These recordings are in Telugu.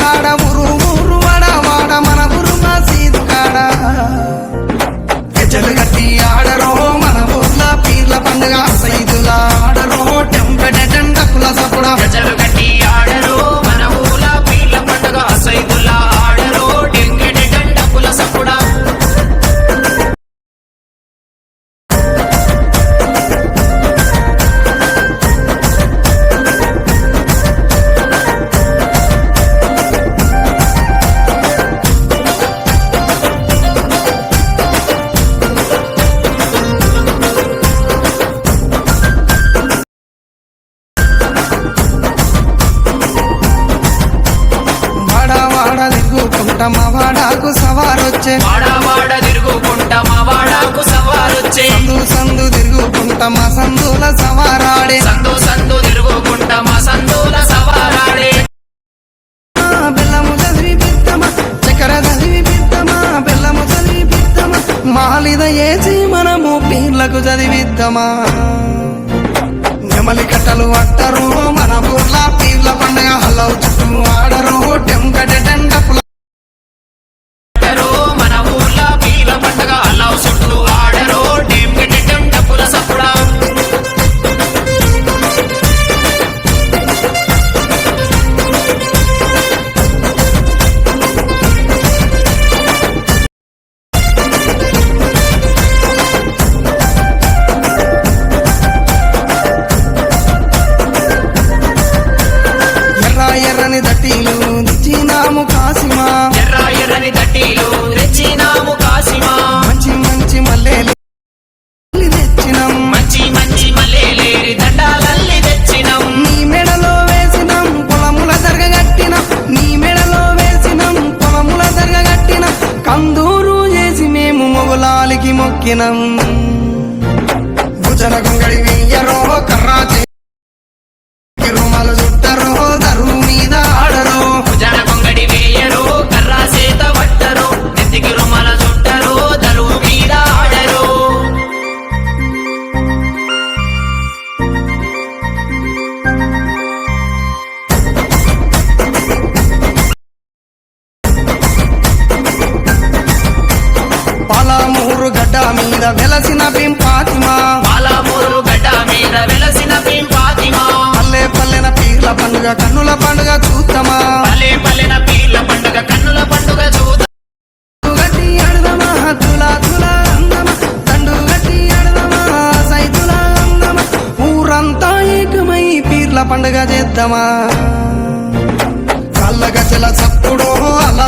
காடமுரு తిరుగుకుంట మావాడాకు సవారొచ్చే. వాడావాడ తిరుగుకుంట సవారొచ్చే. సందు సందు తిరుగుకుంట మా సందుల సవారాడే. సందు సందు తిరుగుకుంట మా సందుల సవారాడే. మనము పీర్లకు చదివిద్దమా. నెమలి కట్టలు అట్టరు మన ఊర్ల పీర్ల పండుగ தினம் వెలసిన బింపాతిమా పాలమూరు గడ్డ మీద వెలసిన బింపాతిమా పల్లె పల్లెన పీర్ల పండుగ కన్నుల పండుగ చూద్దామా. పల్లె పల్లెన పీర్ల పండుగ కన్నుల పండుగ చూద్దాం. గట్టి అడదమా తులా తులా అందమా. తండు గట్టి అడదమా పీర్ల పండుగ చేద్దామా. కళ్ళ గజల సప్పుడు అలా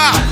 Hola.